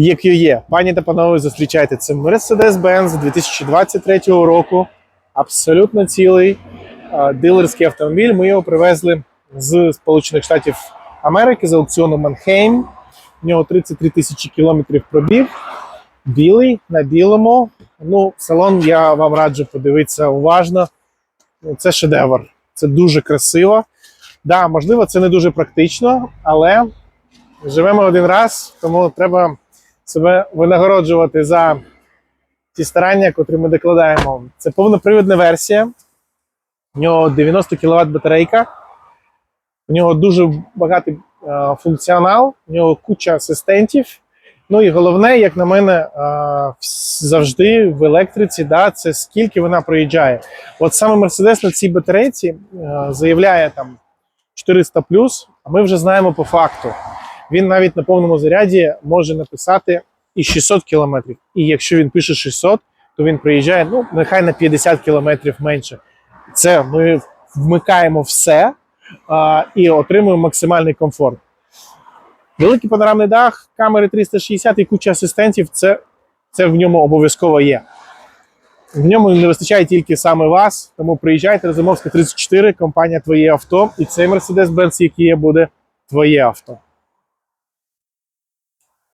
EQE. Пані та панове, зустрічайте. Це Mercedes-Benz 2023 року. Абсолютно цілий е, дилерський автомобіль. Ми його привезли з Сполучених Штатів Америки з аукціону Манхейм. У нього 33 тисячі кілометрів пробіг. Білий на білому. Ну, салон я вам раджу подивитися уважно. Ну, Це шедевр. Це дуже красиво. Да, можливо, це не дуже практично, але живемо один раз, тому треба себе винагороджувати за ті старання, котрі ми докладаємо. Це повнопривідна версія. У нього 90 кВт батарейка. У нього дуже багатий е, функціонал, у нього куча асистентів. Ну і головне, як на мене, е, завжди в електриці, да, це скільки вона проїжджає. От саме Mercedes на цій батарейці е, заявляє там 400 а ми вже знаємо по факту. Він навіть на повному заряді може написати і 600 кілометрів. І якщо він пише 600, то він приїжджає ну, нехай на 50 кілометрів менше. Це ми вмикаємо все а, і отримуємо максимальний комфорт. Великий панорамний дах, камери 360 і куча асистентів це, це в ньому обов'язково є. В ньому не вистачає тільки саме вас, тому приїжджайте Розумовська 34, компанія Твоє авто, і цей Mercedes-Benz, який є, буде твоє авто.